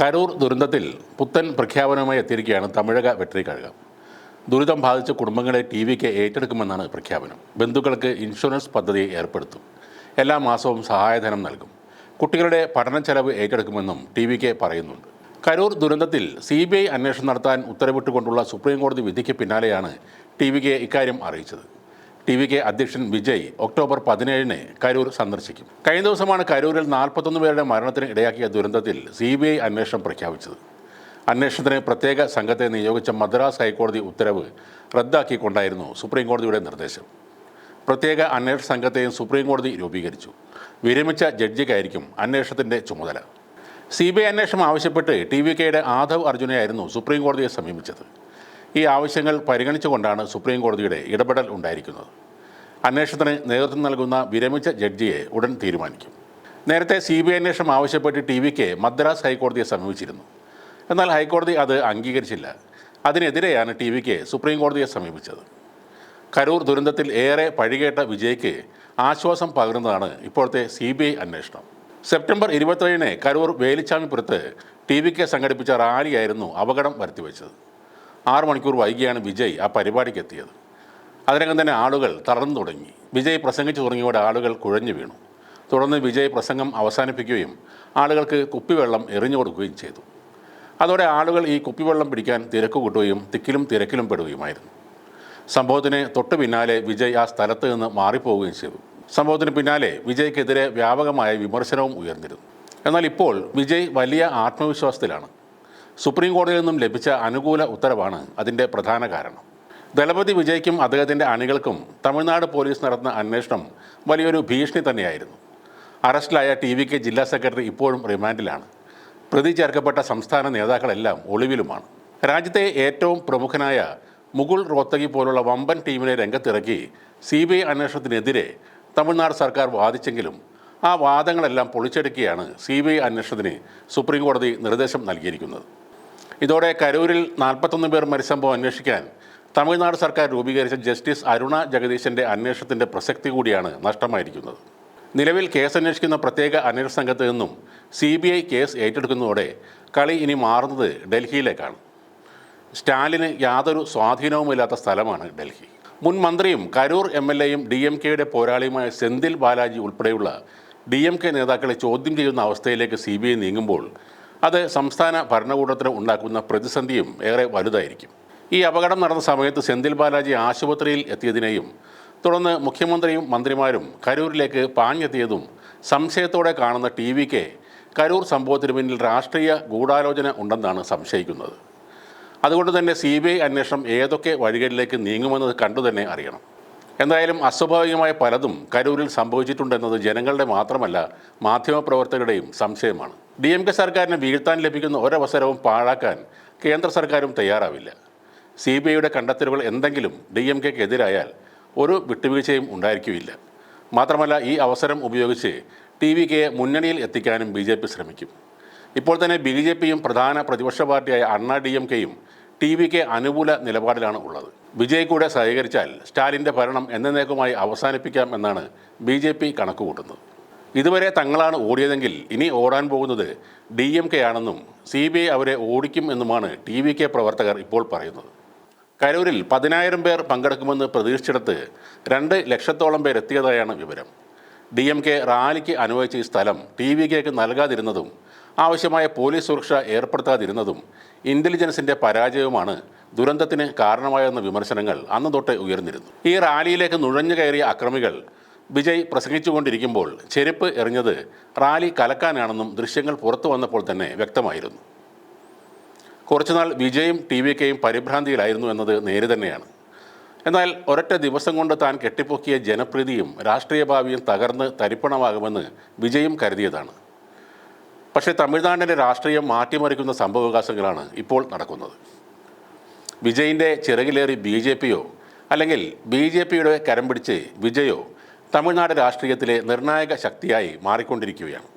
കരൂർ ദുരന്തത്തിൽ പുത്തൻ പ്രഖ്യാപനവുമായി എത്തിയിരിക്കുകയാണ് തമിഴക വെട്ടറി കഴകം. ദുരിതം ബാധിച്ച കുടുംബങ്ങളെ ടി വിക്ക് ഏറ്റെടുക്കുമെന്നാണ് പ്രഖ്യാപനം. ബന്ധുക്കൾക്ക് ഇൻഷുറൻസ് പദ്ധതി ഏർപ്പെടുത്തും. എല്ലാ മാസവും സഹായധനം നൽകും. കുട്ടികളുടെ പഠന ചെലവ് ഏറ്റെടുക്കുമെന്നും ടി വിക്ക് പറയുന്നുണ്ട്. കരൂർ ദുരന്തത്തിൽ സി ബി ഐ അന്വേഷണം നടത്താൻ ഉത്തരവിട്ടുകൊണ്ടുള്ള സുപ്രീം കോടതി വിധിക്ക് പിന്നാലെയാണ് ടി വിക്ക് ഇക്കാര്യം അറിയിച്ചത്. ടി വി കെ അധ്യക്ഷൻ വിജയ് ഒക്ടോബർ പതിനേഴിന് കരൂർ സന്ദർശിക്കും. കഴിഞ്ഞ ദിവസമാണ് കരൂരിൽ നാൽപ്പത്തൊന്ന് പേരുടെ മരണത്തിന് ഇടയാക്കിയ ദുരന്തത്തിൽ സി ബി ഐ അന്വേഷണം പ്രഖ്യാപിച്ചത്. അന്വേഷണത്തിന് പ്രത്യേക സംഘത്തെ നിയോഗിച്ച മദ്രാസ് ഹൈക്കോടതി ഉത്തരവ് റദ്ദാക്കിക്കൊണ്ടായിരുന്നു സുപ്രീം കോടതിയുടെ നിർദ്ദേശം. പ്രത്യേക അന്വേഷണ സംഘത്തെയും സുപ്രീം കോടതി രൂപീകരിച്ചു. വിരമിച്ച ജഡ്ജിക്കായിരിക്കും അന്വേഷണത്തിന്റെ ചുമതല. സി ബി ഐ അന്വേഷണം ആവശ്യപ്പെട്ട് ടി വി കെയുടെ ആധവ് അർജുനെയായിരുന്നു സുപ്രീം കോടതിയെ സമീപിച്ചത്. ഈ ആവശ്യങ്ങൾ പരിഗണിച്ചുകൊണ്ടാണ് സുപ്രീം കോടതിയുടെ ഇടപെടൽ ഉണ്ടായിരിക്കുന്നത്. അന്വേഷണത്തിന് നേതൃത്വം നൽകുന്ന വിരമിച്ച ജഡ്ജിയെ ഉടൻ തീരുമാനിക്കും. നേരത്തെ സി ബി ഐ അന്വേഷണം ആവശ്യപ്പെട്ട് ടി വിക്ക് മദ്രാസ് ഹൈക്കോടതിയെ സമീപിച്ചിരുന്നു. എന്നാൽ ഹൈക്കോടതി അത് അംഗീകരിച്ചില്ല. അതിനെതിരെയാണ് ടി വിക്ക് സുപ്രീം കോടതിയെ സമീപിച്ചത്. കരൂർ ദുരന്തത്തിൽ ഏറെ പഴികേട്ട വിജയ്ക്ക് ആശ്വാസം പകരുന്നതാണ് ഇപ്പോഴത്തെ സി ബി ഐ അന്വേഷണം. സെപ്റ്റംബർ ഇരുപത്തേഴിന് കരൂർ വേലിച്ചാമിപ്പുറത്ത് ടി വിക്ക് സംഘടിപ്പിച്ച റാലിയായിരുന്നു അപകടം വരുത്തിവെച്ചത്. ആറു മണിക്കൂർ വൈകിയാണ് വിജയ് ആ പരിപാടിക്ക് എത്തിയത് അതിനകം തന്നെ ആളുകൾ തളർന്നു തുടങ്ങി. വിജയ് പ്രസംഗിച്ചു തുടങ്ങിയോടെ ആളുകൾ കുഴഞ്ഞു വീണു. തുടർന്ന് വിജയ് പ്രസംഗം അവസാനിപ്പിക്കുകയും ആളുകൾക്ക് കുപ്പിവെള്ളം എറിഞ്ഞു കൊടുക്കുകയും ചെയ്തു. അതോടെ ആളുകൾ ഈ കുപ്പിവെള്ളം പിടിക്കാൻ തിരക്ക് കൂട്ടുകയും തിക്കിലും തിരക്കിലും പെടുകയുമായിരുന്നു. സംഭവത്തിന് തൊട്ടു പിന്നാലെ വിജയ് ആ സ്ഥലത്ത് നിന്ന് മാറിപ്പോവുകയും ചെയ്തു. സംഭവത്തിന് പിന്നാലെ വിജയ്ക്കെതിരെ വ്യാപകമായ വിമർശനവും ഉയർന്നിരുന്നു. എന്നാൽ ഇപ്പോൾ വിജയ് വലിയ ആത്മവിശ്വാസത്തിലാണ്. സുപ്രീം കോടതിയിൽ നിന്നും ലഭിച്ച അനുകൂല ഉത്തരവാണ് അതിന്റെ പ്രധാന കാരണം. ദളപതി വിജയ്ക്കും അദ്ദേഹത്തിന്റെ അണികൾക്കും തമിഴ്നാട് പോലീസ് നടത്തുന്ന അന്വേഷണം വലിയൊരു ഭീഷണി തന്നെയായിരുന്നു. അറസ്റ്റിലായ ടി വി കെ ജില്ലാ സെക്രട്ടറി ഇപ്പോഴും റിമാൻഡിലാണ്. പ്രതി ചേർക്കപ്പെട്ട സംസ്ഥാന നേതാക്കളെല്ലാം ഒളിവിലുമാണ്. രാജ്യത്തെ ഏറ്റവും പ്രമുഖനായ മുകുൾ റോത്തകി പോലുള്ള വമ്പൻ ടീമിനെ രംഗത്തിറക്കി സി ബി ഐ അന്വേഷണത്തിനെതിരെ തമിഴ്നാട് സർക്കാർ വാദിച്ചെങ്കിലും ആ വാദങ്ങളെല്ലാം പൊളിച്ചെടുക്കുകയാണ് സി ബി ഐ അന്വേഷണത്തിന് സുപ്രീംകോടതി നിർദ്ദേശം നൽകിയിരിക്കുന്നത്. ഇതോടെ കരൂരിൽ നാൽപ്പത്തൊന്ന് പേർ മരിച്ച സംഭവം അന്വേഷിക്കാൻ തമിഴ്നാട് സർക്കാർ രൂപീകരിച്ച ജസ്റ്റിസ് അരുണ ജഗദീശന്റെ അന്വേഷണത്തിന്റെ പ്രസക്തി കൂടിയാണ് നഷ്ടമായിരിക്കുന്നത്. നിലവിൽ കേസ് അന്വേഷിക്കുന്ന പ്രത്യേക അന്വേഷണ സംഘത്തിൽ നിന്നും സി ബി ഐ കേസ് ഏറ്റെടുക്കുന്നതോടെ കളി ഇനി മാറുന്നത് ഡൽഹിയിലേക്കാണ്. സ്റ്റാലിന് യാതൊരു സ്വാധീനവുമില്ലാത്ത സ്ഥലമാണ് ഡൽഹി. മുൻ മന്ത്രിയും കരൂർ എം എൽ എയും ഡി എം കെയുടെ പോരാളിയുമായ സെന്തിൽ ബാലാജി ഉൾപ്പെടെയുള്ള ഡി എം കെ നേതാക്കളെ ചോദ്യം ചെയ്യുന്ന അവസ്ഥയിലേക്ക് സി ബി ഐ നീങ്ങുമ്പോൾ അത് സംസ്ഥാന ഭരണകൂടത്തിന് ഉണ്ടാക്കുന്ന പ്രതിസന്ധിയും ഏറെ വലുതായിരിക്കും. ഈ അപകടം നടന്ന സമയത്ത് സെന്തിൽ ബാലാജി ആശുപത്രിയിൽ എത്തിയതിനെയും തുടർന്ന് മുഖ്യമന്ത്രിയും മന്ത്രിമാരും കരൂരിലേക്ക് പാഞ്ഞെത്തിയതും സംശയത്തോടെ കാണുന്ന ടി വിക്ക് കരൂർ സംഭവത്തിന് പിന്നിൽ രാഷ്ട്രീയ ഗൂഢാലോചന ഉണ്ടെന്നാണ് സംശയിക്കുന്നത്. അതുകൊണ്ട് തന്നെ സി ബി ഐ അന്വേഷണം ഏതൊക്കെ വഴികളിലേക്ക് നീങ്ങുമെന്നത് കണ്ടുതന്നെ അറിയണം. എന്തായാലും അസ്വാഭാവികമായ പലതും കരൂരിൽ സംഭവിച്ചിട്ടുണ്ടെന്നത് ജനങ്ങളുടെ മാത്രമല്ല മാധ്യമപ്രവർത്തകരുടെയും സംശയമാണ്. ഡി എം കെ സർക്കാരിന് വീഴ്ത്താൻ ലഭിക്കുന്ന ഒരവസരവും പാഴാക്കാൻ കേന്ദ്ര സർക്കാരും തയ്യാറാവില്ല. സി ബി ഐയുടെ കണ്ടെത്തലുകൾ എന്തെങ്കിലും ഡി എം കെക്കെതിരായാൽ ഒരു വിട്ടുവീഴ്ചയും ഉണ്ടായിരിക്കില്ല. മാത്രമല്ല ഈ അവസരം ഉപയോഗിച്ച് ടി വി കെയെ മുന്നണിയിൽ എത്തിക്കാനും ബി ജെ പി ശ്രമിക്കും. ഇപ്പോൾ തന്നെ ബി ജെ പിയും പ്രധാന പ്രതിപക്ഷ പാർട്ടിയായ അണ്ണാ ഡി എം കെയും ടി വിക്ക് അനുകൂല നിലപാടിലാണ് ഉള്ളത്. വിജയ് കൂടെ സഹകരിച്ചാൽ സ്റ്റാലിന്റെ ഭരണം എന്നേക്കുമായി അവസാനിപ്പിക്കാം എന്നാണ് ബി ജെ പി കണക്കുകൂട്ടുന്നത്. ഇതുവരെ തങ്ങളാണ് ഓടിയതെങ്കിൽ ഇനി ഓടാൻ പോകുന്നത് ഡി എം കെ ആണെന്നും സി ബി ഐ അവരെ ഓടിക്കും എന്നുമാണ് ടി വി കെ പ്രവർത്തകർ ഇപ്പോൾ പറയുന്നത്. കരൂരിൽ പതിനായിരം പേർ പങ്കെടുക്കുമെന്ന് പ്രതീക്ഷിച്ചിടത്ത് രണ്ട് ലക്ഷത്തോളം പേരെത്തിയതായാണ് വിവരം. ഡി എം കെ റാലിക്ക് അനുവദിച്ച ഈ സ്ഥലം ടി വി കെക്ക് നൽകാതിരുന്നതും ആവശ്യമായ പോലീസ് സുരക്ഷ ഏർപ്പെടുത്താതിരുന്നതും ഇന്റലിജൻസിന്റെ പരാജയവുമാണ് ദുരന്തത്തിന് കാരണമായെന്ന വിമർശനങ്ങൾ അന്ന് തൊട്ട് ഉയർന്നിരുന്നു. ഈ റാലിയിലേക്ക് നുഴഞ്ഞു കയറിയ അക്രമികൾ വിജയ് പ്രസംഗിച്ചുകൊണ്ടിരിക്കുമ്പോൾ ചെരുപ്പ് എറിഞ്ഞത് റാലി കലക്കാനാണെന്നും ദൃശ്യങ്ങൾ പുറത്തു വന്നപ്പോൾ തന്നെ വ്യക്തമായിരുന്നു. കുറച്ചുനാൾ വിജയും ടി വി കെയും പരിഭ്രാന്തിയിലായിരുന്നു എന്നത് നേര് തന്നെയാണ്. എന്നാൽ ഒരൊറ്റ ദിവസം കൊണ്ട് താൻ കെട്ടിപ്പൊക്കിയ ജനപ്രീതിയും രാഷ്ട്രീയ ഭാവിയും തകർന്ന് തരിപ്പണമാകുമെന്ന് വിജയും കരുതിയതാണ്. പക്ഷേ തമിഴ്നാടിന്റെ രാഷ്ട്രീയം മാറ്റിമറിക്കുന്ന സംഭവവികാസങ്ങളാണ് ഇപ്പോൾ നടക്കുന്നത്. വിജയിന്റെ ചിറകിലേറി ബി ജെ പിയോ അല്ലെങ്കിൽ ബി ജെ പിയുടെ കരം പിടിച്ച് വിജയോ തമിഴ്നാട് രാഷ്ട്രീയത്തിലെ നിർണായക ശക്തിയായി മാറിക്കൊണ്ടിരിക്കുകയാണ്.